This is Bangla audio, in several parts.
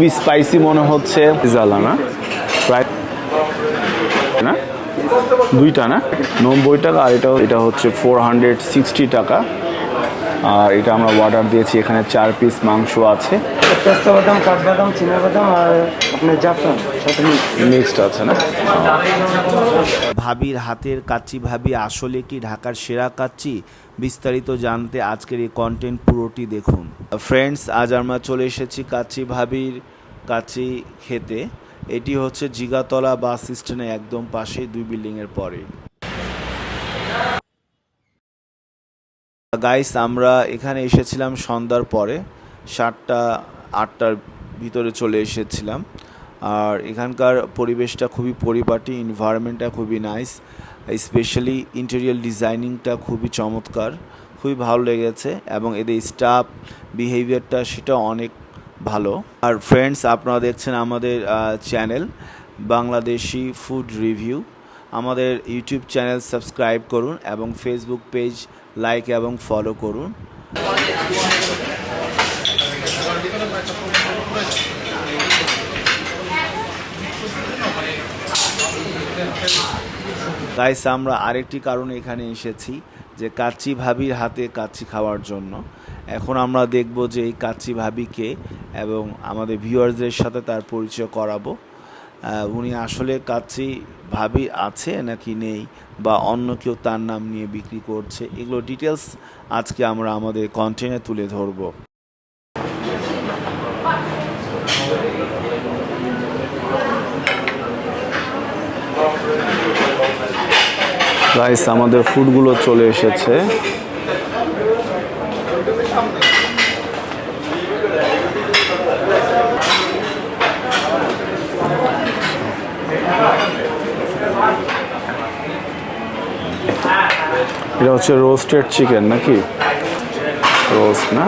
খুব স্পাইসি মনে হচ্ছে। জ্বালা না? প্রায় না? দুইটা না? নব্বই টাকা আর এটা এটা হচ্ছে ফোর হান্ড্রেড সিক্সটি টাকা। আর এটা আমরা অর্ডার দিয়েছি এখানে চার পিস মাংস আছে। পেস্তা বাদাম কাঠবাদাম বাদাম আর আপনার জাফরান সাথে মিক্সড আছে না? ভাবির হাতের কাচ্চি ভাবি আসলে কি ঢাকার সেরা কাচ্চি? বিস্তারিত জানতে আজকের এই কন্টেন্ট পুরোটি দেখুন। ফ্রেন্ডস আজ আমরা চলে এসেছি কাচ্চি ভাবির কাচ্চি খেতে, এটি হচ্ছে জিগাতলা বাস স্ট্যান্ডের একদম পাশে দুই বিল্ডিংয়ের পরে। গাইস আমরা এখানে এসেছিলাম সন্ধ্যার পরে, সাতটা, আটটার ভিতরে চলে এসেছিলাম। আর এখানকার পরিবেশটা খুবই পরিপাটি এনভায়রনমেন্টটা খুবই নাইস স্পেশালি ইন্টেরিয়ার ডিজাইনিংটা খুবই চমৎকার, খুবই ভালো লেগেছে। এবং এদের স্টাফ বিহেভিয়ারটা সেটা অনেক ভালো। আর ফ্রেন্ডস আপনারা দেখছেন আমাদের চ্যানেল বাংলাদেশি ফুড রিভিউ আমাদের ইউটিউব চ্যানেল সাবস্ক্রাইব করুন এবং ফেসবুক পেজ লাইক এবং ফলো করুন। গাইস আমরা আরেকটি কারণে এখানে এসেছি, যে কাচ্চি ভাবির হাতে কাচ্চি খাওয়ার জন্য। এখন আমরা দেখব যে এই কাচ্চি ভাবিকে এবং আমাদের ভিউয়ার্সদের সাথে তার পরিচয় করাবো। উনি আসলে কাচ্চি ভাবি আছে নাকি নেই বা অন্য কেউ তার নাম নিয়ে বিক্রি করছে? এগুলো ডিটেলস আজকে আমরা আমাদের কন্টেন্টে তুলে ধরবো। গাইস আমাদের ফুডগুলো চলে এসেছে। এটা হচ্ছে রোস্টেড চিকেন নাকি? রোস্ট না?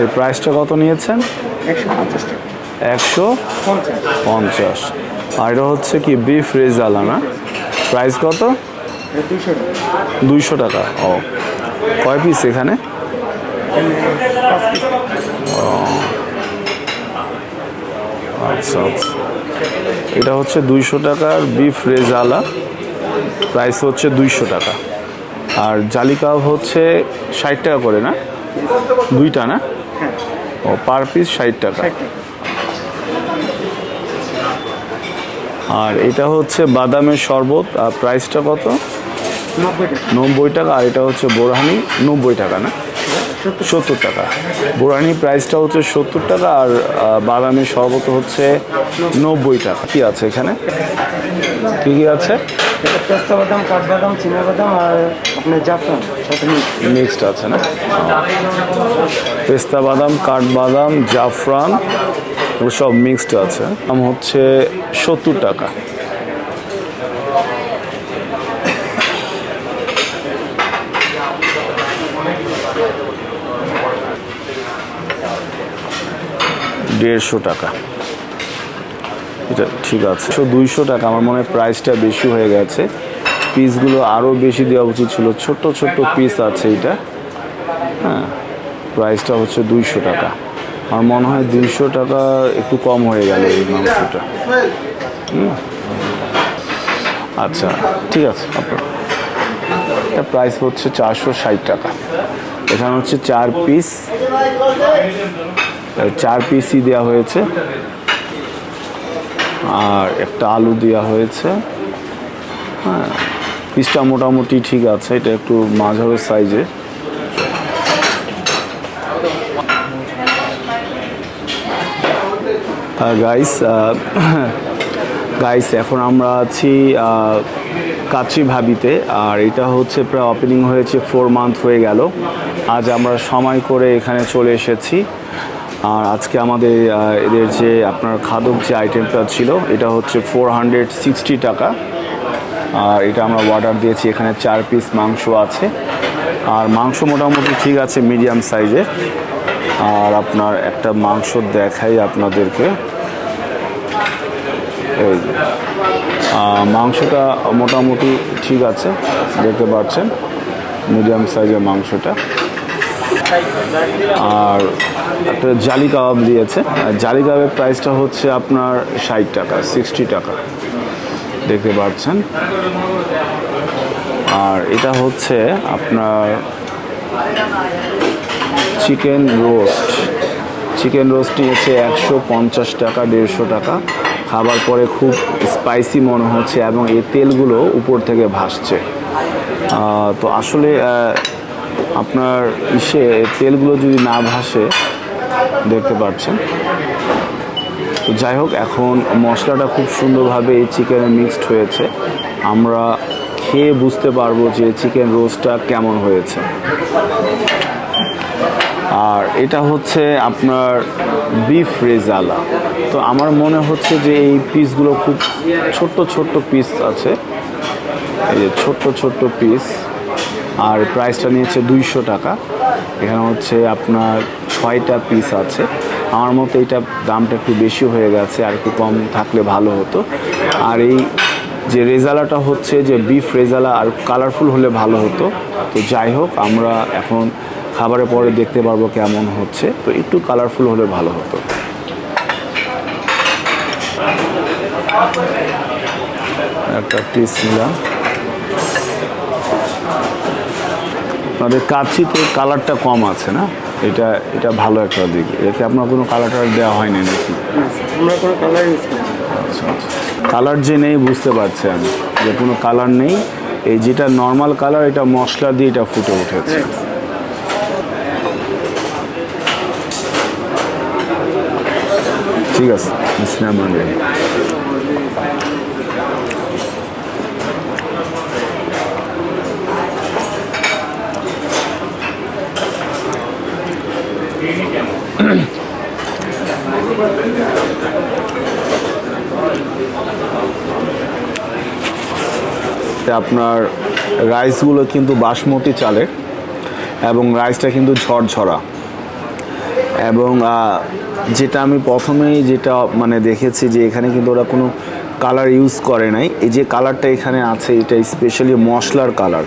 এর প্রাইসটা কত নিয়েছেন? একশো পঞ্চাশ। আর এটা হচ্ছে কি বিফ রেজালা না? প্রাইস কত? দুইশো টাকা। ও, কয় পিস এখানে? আচ্ছা আচ্ছা। এটা হচ্ছে দুইশো টাকার বিফ রেজালা প্রাইস হচ্ছে দুইশো টাকা। আর জালি কাবাব হচ্ছে ষাট টাকা করে না? দুইটা না? ও পার পিস ষাট টাকা। আর এটা হচ্ছে বাদামের শরবত আর প্রাইসটা কত? নব্বই টাকা। আর এটা হচ্ছে বোরহানি নব্বই টাকা না? সত্তর। টাকা। বোরানি প্রাইসটা হচ্ছে সত্তর টাকা আর বাদামের শরবত হচ্ছে নব্বই টাকা। কি আছে এখানে? কি কি আছে? পেস্তা বাদাম, কাঠবাদাম বাদাম আর আপনার জাফরান। মিক্সড। আছে না? পেস্তা বাদাম কাঠবাদাম, জাফরান সব মিক্সড আছে। দাম হচ্ছে সত্তর টাকা। দেড়শো টাকা। এটা ঠিক আছে। একশো দুইশো টাকা, আমার মনে হয় প্রাইসটা বেশি হয়ে গেছে। পিসগুলো আরও বেশি দেওয়া উচিত ছিল। ছোট্ট ছোট্ট পিস আছে এটা। হ্যাঁ প্রাইসটা হচ্ছে দুইশো টাকা। আমার মনে হয় দুইশো টাকা একটু কম হয়ে গেল এই মাংসটা। আচ্ছা ঠিক আছে, আপনার। এটা প্রাইস হচ্ছে চারশো ষাট টাকা। এখানে হচ্ছে চার পিস চার পিসই দেওয়া হয়েছে। আর একটা আলু দেওয়া হয়েছে। হ্যাঁ পিসটা মোটামুটি ঠিক আছে, এটা একটু মাঝারো সাইজে। গাইস গাইস এখন আমরা আছি কাচি ভাবিতে, আর এটা হচ্ছে প্রায় ওপেনিং হয়েছে ফোর মান্থ হয়ে গেল। আজ আমরা সময় করে এখানে চলে এসেছি। আর আজকে আমাদের এদের যে আপনার খাদক যে আইটেমটা ছিল, এটা হচ্ছে ফোর হান্ড্রেড সিক্সটি টাকা। আর এটা আমরা অর্ডার দিয়েছি, এখানে চার পিস মাংস আছে। আর মাংস মোটামুটি ঠিক আছে মিডিয়াম সাইজের আর আপনার একটা মাংস দেখাই আপনাদেরকে। মাংসটা মোটামুটি ঠিক আছে, দেখতে পাচ্ছেন। মিডিয়াম সাইজের মাংসটা। আর একটা জালি কাবাব দিয়েছে। আর জালি কাবাবের প্রাইসটা হচ্ছে আপনার ষাট টাকা সিক্সটি টাকা। দেখতে পাচ্ছেন। আর এটা হচ্ছে আপনার চিকেন রোস্ট। চিকেন রোস্ট নিয়েছে একশো পঞ্চাশ টাকা, দেড়শো টাকা। খাবার পরে খুব স্পাইসি মনে হচ্ছে এবং এই তেলগুলো উপর থেকে ভাসছে। তো আসলে আপনার ইসে তেলগুলো যদি না ভাসে, দেখতে পাচ্ছেন। তো যাই হোক, এখন মশলাটা খুব সুন্দরভাবে এই চিকেনে মিক্সড হয়েছে। আমরা খেয়ে বুঝতে পারব যে চিকেন রোস্টটা কেমন হয়েছে। আর এটা হচ্ছে আপনার বিফ রেজালা। তো আমার মনে হচ্ছে যে এই পিসগুলো খুব ছোট্ট ছোট্ট পিস আছে। এই যে ছোট্ট ছোট্ট পিস আর প্রাইসটা নিয়েছে দুইশো টাকা। এখানে হচ্ছে আপনার ছয়টা পিস আছে। আমার মতে এটা দামটা একটু বেশি হয়ে গেছে, আর একটু কম থাকলে ভালো হতো। আর এই যে রেজালাটা হচ্ছে যে বিফ রেজালা আর কালারফুল হলে ভালো হতো। তো যাই হোক, আমরা এখন খাবারের পরে দেখতে পারব কেমন হচ্ছে। তো একটু কালারফুল হলে ভালো হতো। একটা পিস নিলাম। আপনাদের কাছিতে কালারটা কম আছে না? এটা এটা ভালো একটা দিক। এতে আপনার কোনো কালারটা দেওয়া হয়নি নাকি? আমরা কোনো কালার না। আচ্ছা আচ্ছা। কালার যে নেই বুঝতে পারছি আমি যে কোনো কালার নেই। এই যেটা নর্মাল কালার এটা মশলা দিয়ে এটা ফুটে উঠেছে। ঠিক আছে ইসলাম আপনার রাইসগুলো কিন্তু বাসমতি চালের এবং রাইসটা কিন্তু ঝরঝরা। এবং যেটা আমি প্রথমেই যেটা মানে দেখেছি যে এখানে কিন্তু ওরা কোনো কালার ইউজ করে নাই। এই যে কালারটা এখানে আছে, এটা স্পেশালি মশলার কালার।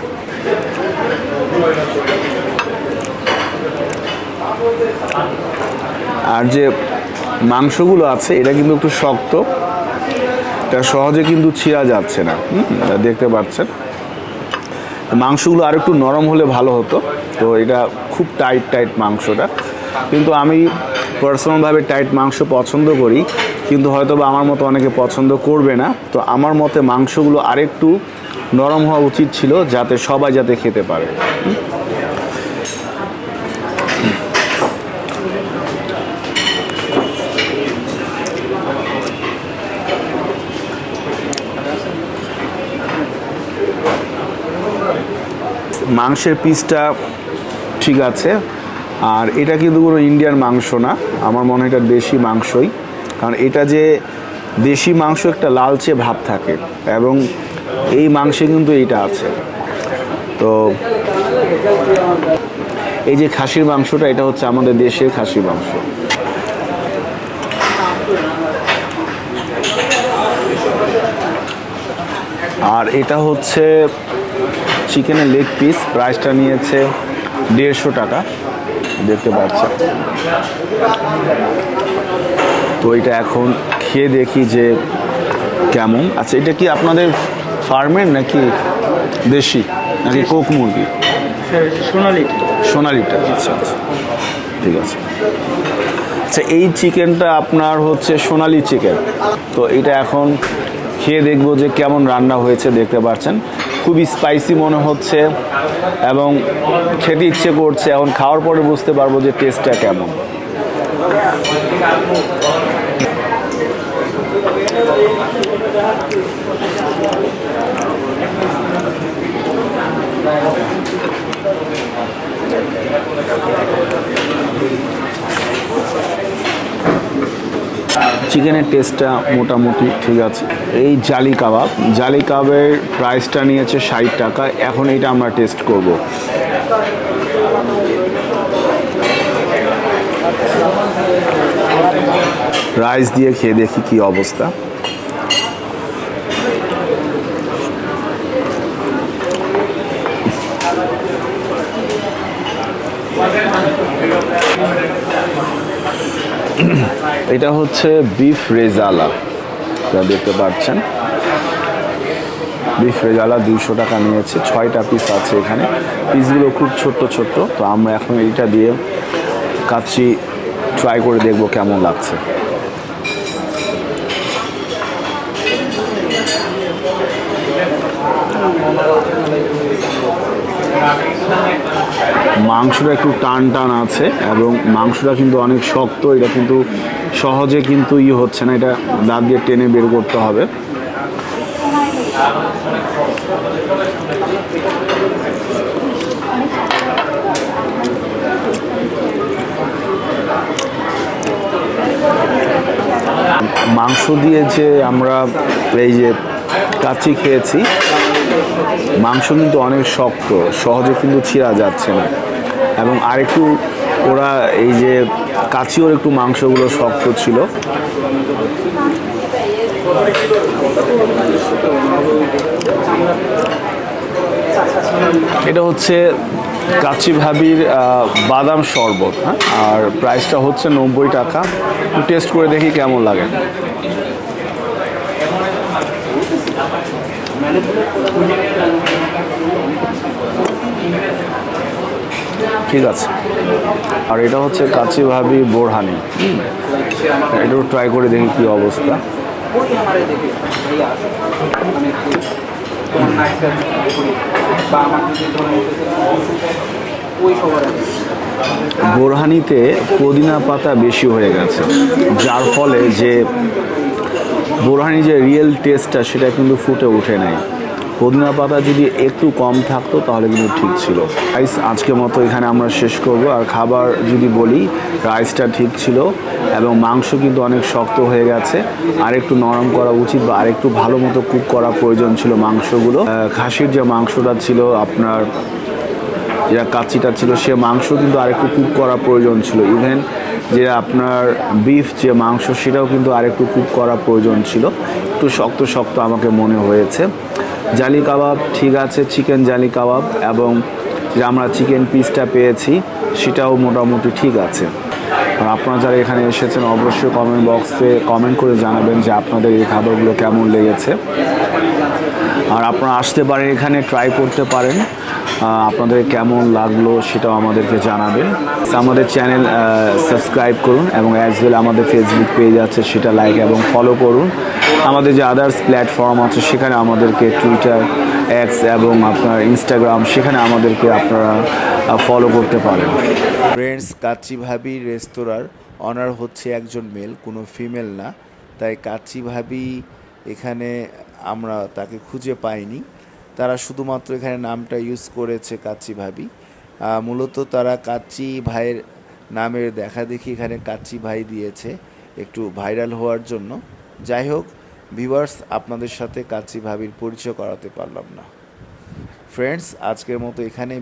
আর যে মাংসগুলো আছে এটা কিন্তু একটু শক্ত। এটা সহজে কিন্তু ছিঁড়া যাচ্ছে না। হুম, দেখতে পাচ্ছেন। মাংসগুলো আর একটু নরম হলে ভালো হতো। তো এটা খুব টাইট টাইট মাংসটা। কিন্তু আমি পার্সোনালভাবে টাইট মাংস পছন্দ করি কিন্তু হয়তো বা আমার মতো অনেকে পছন্দ করবে না। তো আমার মতে মাংসগুলো আরেকটু নরম হওয়া উচিত ছিল যাতে সবাই যাতে খেতে পারে। মাংসের পিসটা ঠিক আছে। আর এটা কিন্তু কোনো ইন্ডিয়ান মাংস না। আমার মনে হয় এটা দেশি মাংসই। কারণ এটা যে দেশি মাংস একটা লালচে ভাব থাকে। এবং এই মাংসে কিন্তু এইটা আছে। তো এই যে খাসির মাংসটা, এটা হচ্ছে আমাদের দেশের খাসির মাংস। আর এটা হচ্ছে চিকেনের লেগ পিস প্রাইসটা নিয়েছে দেড়শো টাকা দেখতে পাচ্ছেন। তো এটা এখন খেয়ে দেখি যে কেমন। আচ্ছা এটা কি আপনাদের ফার্মের নাকি দেশি নাকি কোক মুরগি? স্যার সোনালি। সোনালিটা আচ্ছা আচ্ছা ঠিক আছে। আচ্ছা এই চিকেনটা আপনার হচ্ছে সোনালি চিকেন। তো এটা এখন খেয়ে দেখব যে কেমন রান্না হয়েছে দেখতে পাচ্ছেন। খুবই স্পাইসি মনে হচ্ছে এবং খেতে ইচ্ছে করছে। এখন খাওয়ার পরে বুঝতে পারব যে টেস্টটা কেমন। চিকেনের টেস্টটা মোটামুটি ঠিক আছে। এই জালি কাবাব, জালি কাবাবের প্রাইসটা নিয়েছে ষাট টাকা, এখন এটা আমরা টেস্ট করব। রাইস দিয়ে খেয়ে দেখি কি অবস্থা। এটা হচ্ছে বিফ রেজালা যা দেখতে পাচ্ছেন। বিফ রেজালা দুইশো টাকা নিয়েছে, ছয়টা পিস আছে এখানে। পিসগুলো খুব ছোট্ট ছোট্ট। তো আমরা এখন এইটা দিয়ে কাচ্চি ট্রাই করে দেখব কেমন লাগছে। মাংসটা একটু টান টান আছে এবং মাংসটা কিন্তু অনেক শক্ত, এটা কিন্তু সহজে কিন্তু ই হচ্ছে না, এটা দাঁত দিয়ে টেনে বের করতে হবে। মাংস দিয়ে যে আমরা এই যে কাচি খেয়েছি, মাংস কিন্তু অনেক শক্ত, সহজে কিন্তু ছিঁড়া যাচ্ছে না। এবং আরেকটু ওরা এই যে কাচিওর একটু মাংসগুলো শক্ত ছিল। এটা হচ্ছে কাচি ভাবির বাদাম শরবত হ্যাঁ? আর প্রাইসটা হচ্ছে নব্বই টাকা। টেস্ট করে দেখি কেমন লাগে। ঠিক আছে। আর এটা হচ্ছে কাচি ভাবি বোরহানি। এটাও ট্রাই করে দেখি কি অবস্থা। বোরহানিতে পুদিনা পাতা বেশি হয়ে গেছে। যার ফলে যে বোরহানি যে রিয়েল টেস্টটা সেটা কিন্তু ফুটে ওঠে নাই। পুদিনা পাতা যদি একটু কম থাকতো, তাহলে কিন্তু ঠিক ছিল। রাইস আজকে মতো এখানে আমরা শেষ করব। আর খাবার যদি বলি রাইসটা ঠিক ছিল এবং মাংস কিন্তু অনেক শক্ত হয়ে গেছে। আর একটু নরম করা উচিত বা আরেকটু ভালো মতো কুক করা প্রয়োজন ছিল মাংসগুলো। খাসির যে মাংসটা ছিল, আপনার যেটা কাচ্চিটা ছিল, সে মাংস কিন্তু আরেকটু কুক করা প্রয়োজন ছিল। ইভেন যে আপনার বিফ যে মাংস, সেটাও কিন্তু আরেকটু কুক করা প্রয়োজন ছিল। একটু শক্ত শক্ত আমাকে মনে হয়েছে। জালি কাবাব, ঠিক আছে, চিকেন জালি কাবাব এবং যে আমরা চিকেন পিসটা পেয়েছি, সেটাও মোটামুটি ঠিক আছে। আর আপনারা যারা এখানে এসেছেন, অবশ্যই কমেন্ট বক্সে কমেন্ট করে জানাবেন যে আপনাদের এই খাবারগুলো কেমন লেগেছে। আর আপনারা আসতে পারেন এখানে ট্রাই করতে পারেন। আপনাদের কেমন লাগল সেটাও আমাদেরকে জানাবেন। আমাদের চ্যানেল সাবস্ক্রাইব করুন এবং অ্যাজ ওয়েল আমাদের ফেসবুক পেজ আছে, সেটা লাইক এবং ফলো করুন। আমাদের যে আদার্স প্ল্যাটফর্ম আছে, সেখানে আমাদেরকে টুইটার এক্স এবং আপনার ইনস্টাগ্রাম সেখানে আমাদেরকে আপনারা ফলো করতে পারেন। ফ্রেন্ডস কাচ্চি ভাবি রেস্তোরাঁর অনার হচ্ছে একজন মেল কোনো ফিমেল না। তাই কাচ্চি ভাবি এখানে আমরা তাকে খুঁজে পাইনি। তারা শুধুমাত্র এখানে নামটা ইউজ করেছে কাচ্চি ভাবি। মূলত তারা কাচ্চি ভাইয়ের নামের দেখা দেখি এখানে কাচ্চি ভাই দিয়েছে। একটু ভাইরাল হওয়ার জন্য। যাই হোক ভিউয়ার্স আপনাদের সাথে কাচ্চি ভাবির পরিচয় করাতে পারলাম না। ফ্রেন্ডস আজকের মতো এখানে